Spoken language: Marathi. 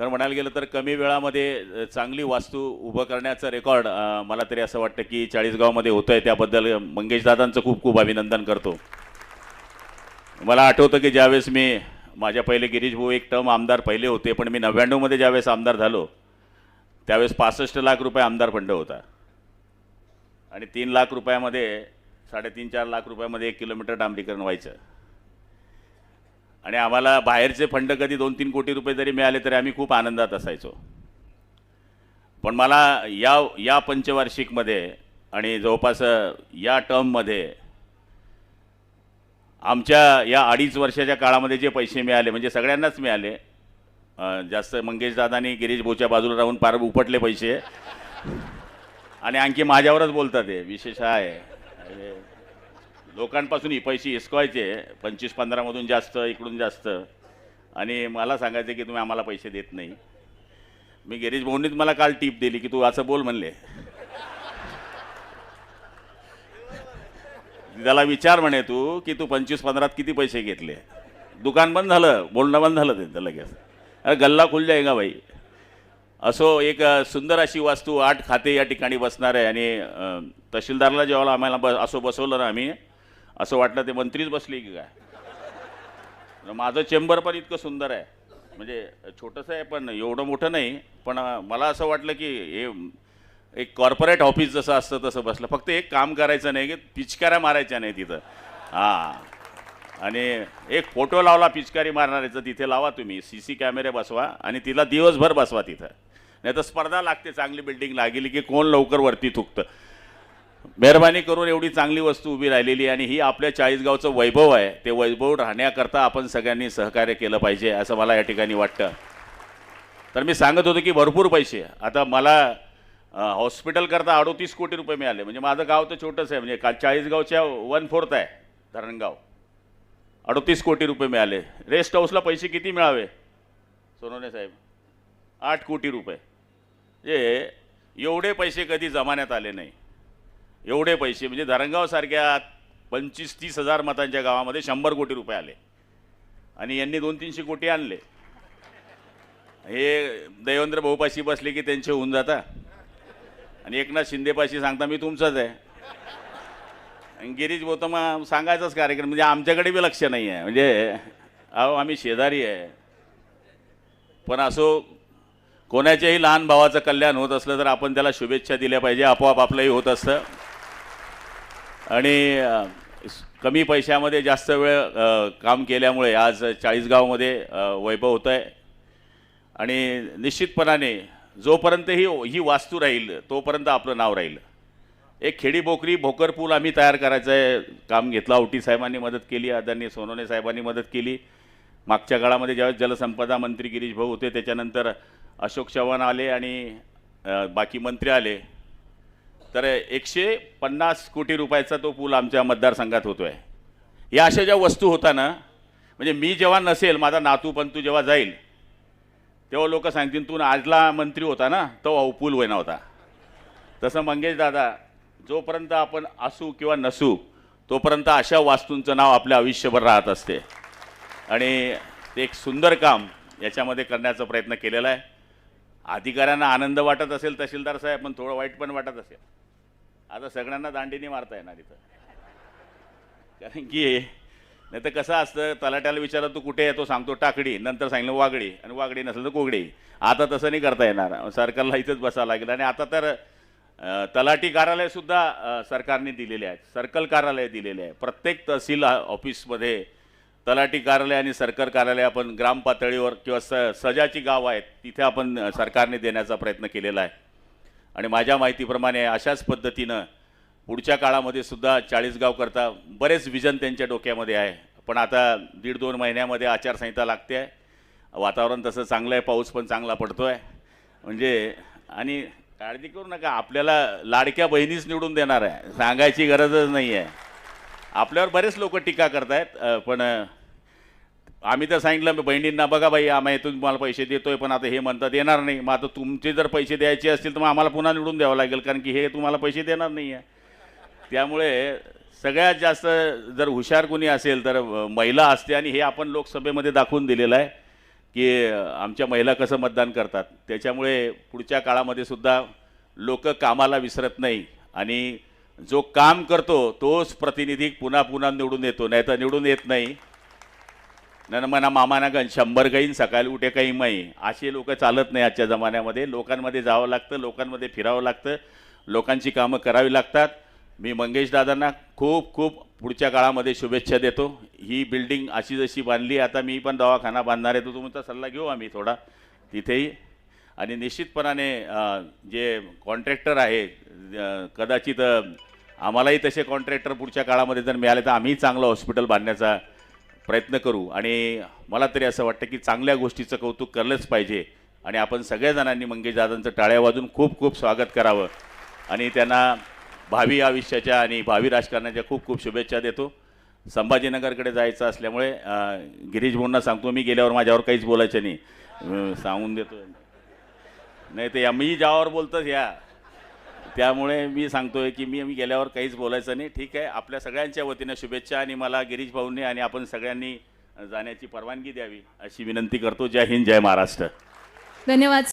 खरं म्हणायला गेलं तर कमी वेळामध्ये चांगली वास्तू उभं करण्याचं रेकॉर्ड मला तरी असं वाटतं की चाळीसगावमध्ये होतं आहे त्याबद्दल मंगेशदादांचं खूप खूप अभिनंदन करतो. मला आठवतं की ज्यावेळेस मी माझ्या पहिले गिरीश भाऊ एक टर्म आमदार पहिले होते पण मी नव्याण्णवमध्ये ज्यावेळेस आमदार झालो त्यावेळेस पासष्ट लाख रुपये आमदार फंड होता. आणि तीन लाख रुपयामध्ये साडेतीन चार लाख रुपयामध्ये एक किलोमीटर डांबरीकरण व्हायचं. आणि आम्हाला बाहेरचे फंड कधी दोन तीन कोटी रुपये जरी मिळाले तरी आम्ही खूप आनंदात असायचो. पण मला या या पंचवार्षिकमध्ये आणि जवळपास या टर्ममध्ये आमच्या या अडीच वर्षाच्या काळामध्ये जे पैसे मिळाले म्हणजे सगळ्यांनाच मिळाले जास्त मंगेश दादानी गिरीश भाऊच्या बाजूला राहून फार उपटले पैसे. आणि आणखी माझ्यावरच बोलतात ते विशेष आहे लोकांपासून ही पैसे हिसकवायचे पंचवीस पंधरामधून जास्त इकडून जास्त. आणि मला सांगायचं की तुम्ही आम्हाला पैसे देत नाही. मी गिरीश भाऊंनीच मला काल टीप दिली की तू असं बोल म्हणले. त्याला विचार म्हणे तू की तू पंचवीस पंधरात किती पैसे घेतले? दुकान बंद झालं बोलणं बंद झालं त्यांचं लगेच. अरे गल्ला खुल का भाई असो एक सुंदर अशी वास्तू आठ खाते या ठिकाणी बसणार आहे आणि तहसीलदारला जेव्हा आम्हाला ब असं बसवलं ना आम्ही असं वाटलं ते मंत्रीच बसले की काय? म्हणजे माझं चेंबर पण इतकं सुंदर आहे. म्हणजे छोटंसं आहे पण एवढं मोठं नाही. पण मला असं वाटलं की हे एक कॉर्पोरेट ऑफिस जसं असतं तसं बसलं. फक्त एक काम करायचं नाही की पिचकाऱ्या मारायच्या नाही तिथं. हां. आणि एक फोटो लावला पिचकारी मारणाऱ्याचं तिथे लावा तुम्ही. सी सी कॅमेरे बसवा आणि तिला दिवसभर बसवा तिथं. नाही तर स्पर्धा लागते चांगली बिल्डिंग लागली की कोण लवकर वरती थुकतं. मेहरबानी करून एवढी चांगली वस्तू उभी राहिलेली आणि ही आपल्या चाळीसगावचं वैभव आहे. ते वैभव राहण्याकरता आपण सगळ्यांनी सहकार्य केलं पाहिजे असं मला या ठिकाणी वाटतं. तर मी सांगत होतो की भरपूर पैसे आता मला हॉस्पिटलकरता अडोतीस कोटी रुपये मिळाले. म्हणजे माझं गाव तर छोटंच आहे. म्हणजे का चाळीसगावच्या वन फोर्थ आहे धरणगाव. अडोतीस कोटी रुपये मिळाले. रेस्ट हाऊसला पैसे किती मिळावे? सोनवणे साहेब आठ कोटी रुपये. म्हणजे एवढे पैसे कधी जमान्यात आले नाही. एवढे पैसे म्हणजे धरणगावसारख्या पंचवीस तीस हजार मतांच्या गावामध्ये शंभर कोटी रुपये आले. आणि यांनी दोन तीनशे कोटी आणले. हे देवेंद्र भाऊपाशी बसले की त्यांचे होऊन जाता आणि एकनाथ शिंदेपाशी सांगता मी तुमचाच आहे. आणि गिरीश भाऊ मग सांगायचाच कार्यक्रम म्हणजे आमच्याकडे बी लक्ष नाही आहे म्हणजे अहो आम्ही शेजारी आहे. पण असो कोणाच्याही लहान भावाचं कल्याण होत असलं तर आपण त्याला शुभेच्छा दिल्या पाहिजे आपोआप आपलंही होत असतं. आणि कमी पैशामध्ये जास्त वेळ काम केल्यामुळे आज चाळीसगावमध्ये वैभव होतं आहे आणि निश्चितपणाने जोपर्यंत ही ही वास्तू राहील तोपर्यंत आपलं नाव राहील. एक खेडी बोकरी भोकर पूल आम्ही तयार करायचं आहे. काम घेतलं औटी साहेबांनी मदत केली आदरणीय सोनवणे साहेबांनी मदत केली. मागच्या काळामध्ये ज्यावेळेस जलसंपदा मंत्री गिरीश भाऊ होते त्याच्यानंतर अशोक चव्हाण आले आणि बाकी मंत्री आले. तर एकशे पन्नास कोटी रुपयाचा तो पूल आमच्या मतदारसंघात होतो आहे या अशा ज्या वस्तू होता ना म्हणजे मी जेव्हा नसेल माझा नातू पंतू जेव्हा जाईल तेव्हा लोक सांगतील तू आजला मंत्री होता ना तो पूल होईना होता. तसं मंगेश दादा जोपर्यंत आपण असू किंवा नसू तोपर्यंत अशा वास्तूंचं नाव आपल्या आयुष्यभर राहत असते. आणि ते एक सुंदर काम याच्यामध्ये करण्याचा प्रयत्न केलेला आहे. अधिकाऱ्यांना आनंद वाटत असेल तहसीलदार साहेब पण थोडं वाईट पण वाटत असेल. आता सगळ्यांना दांडीने मारता येणार इथं. कारण की नाही तर कसं असतं तलाट्याला विचारलं तू कुठे आहे? तो सांगतो टाकडी. नंतर सांगितलं वागडी. आणि वागडी नसेल तर कोगडी. आता तसं नाही करता येणार. सरकारला इथंच बसावं लागेल. आणि आता तर तलाटी तलाठी कार्यालयसुद्धा सरकारने दिलेले आहेत. सर्कल कार्यालय दिलेले आहे प्रत्येक तहसील ऑफिसमध्ये तलाठी कार्यालय आणि सरकार कार्यालय आपण ग्रामपातळीवर किंवा स सजाची गाव आहेत तिथे आपण सरकारने देण्याचा प्रयत्न केलेला आहे. आणि माझ्या माहितीप्रमाणे अशाच पद्धतीनं पुढच्या काळामध्ये सुद्धा चाळीसगाव करता बरेच विजन त्यांच्या डोक्यामध्ये आहे. पण आता दीड दोन महिन्यामध्ये आचारसंहिता लागते आहे. वातावरण तसं चांगलं आहे पाऊस पण चांगला पडतो आहे म्हणजे आणि काळजी करू नका आपल्याला लाडक्या बहिणीच निवडून देणार आहे. सांगायची गरजच नाही आहे आपल्यावर बरेच लोक टीका करतायत आहेत पण आम्ही तर सांगितलं मी बहिणींना बघा बाई आम्ही इथून तुम्हाला पैसे देतोय पण आता हे म्हणतात येणार नाही. मग आता तुमचे जर पैसे द्यायचे असतील तर मग आम्हाला पुन्हा निवडून द्यावं लागेल कारण की हे तुम्हाला पैसे देणार नाही आहे त्यामुळे सगळ्यात जास्त जर हुशार कोणी असेल तर महिला असते. आणि हे आपण लोकसभेमध्ये दाखवून दिलेलं आहे की आमच्या महिला कसं मतदान करतात. त्याच्यामुळे पुढच्या काळामध्ये सुद्धा लोक कामाला विसरत नाही. आणि जो काम करतो तोच प्रतिनिधी पुन्हा पुन्हा निवडून येतो. नाही तर निवडून येत नाही. न म्हणा मामाना गण शंभर गाईन सकाळी उठे काही मै असे लोक चालत नाही आजच्या जमान्यामध्ये. लोकांमध्ये जावं लागतं लोकांमध्ये फिरावं लागतं. लोकांची कामं करावी लागतात. मी मंगेश दादांना खूप खूप पुढच्या काळामध्ये शुभेच्छा देतो. ही बिल्डिंग अशी जशी बांधली आता मी पण दवाखाना बांधणार आहे तो तुमचा सल्ला घेऊ आम्ही थोडा तिथेही. आणि निश्चितपणाने जे कॉन्ट्रॅक्टर आहे कदाचित आम्हालाही तसे कॉन्ट्रॅक्टर पुढच्या काळामध्ये जर मिळाले तर आम्ही चांगलं हॉस्पिटल बांधण्याचा प्रयत्न करू. आणि मला तरी असं वाटतं की चांगल्या गोष्टीचं कौतुक करलंच पाहिजे. आणि आपण सगळ्या जणांनी मंगेश दादांचं टाळ्या वाजून खूप खूप स्वागत करावं. आणि त्यांना भावी आयुष्याच्या आणि भावी राजकारणाच्या खूप खूप शुभेच्छा देतो. संभाजीनगरकडे जायचं असल्यामुळे गिरीश भाऊंना सांगतो मी गेल्यावर माझ्यावर काहीच बोलायचं नाही. सांगून देतो नाही ते या- मी ज्यावर बोलतोच या. त्यामुळे मी सांगतोय की मी मी गेल्यावर काहीच बोलायचं नाही. ठीक आहे आपल्या सगळ्यांच्या वतीनं शुभेच्छा आणि मला गिरीश भाऊंनी आणि आपण सगळ्यांनी जाण्याची परवानगी द्यावी अशी विनंती करतो. जय हिंद जय महाराष्ट्र. धन्यवाद.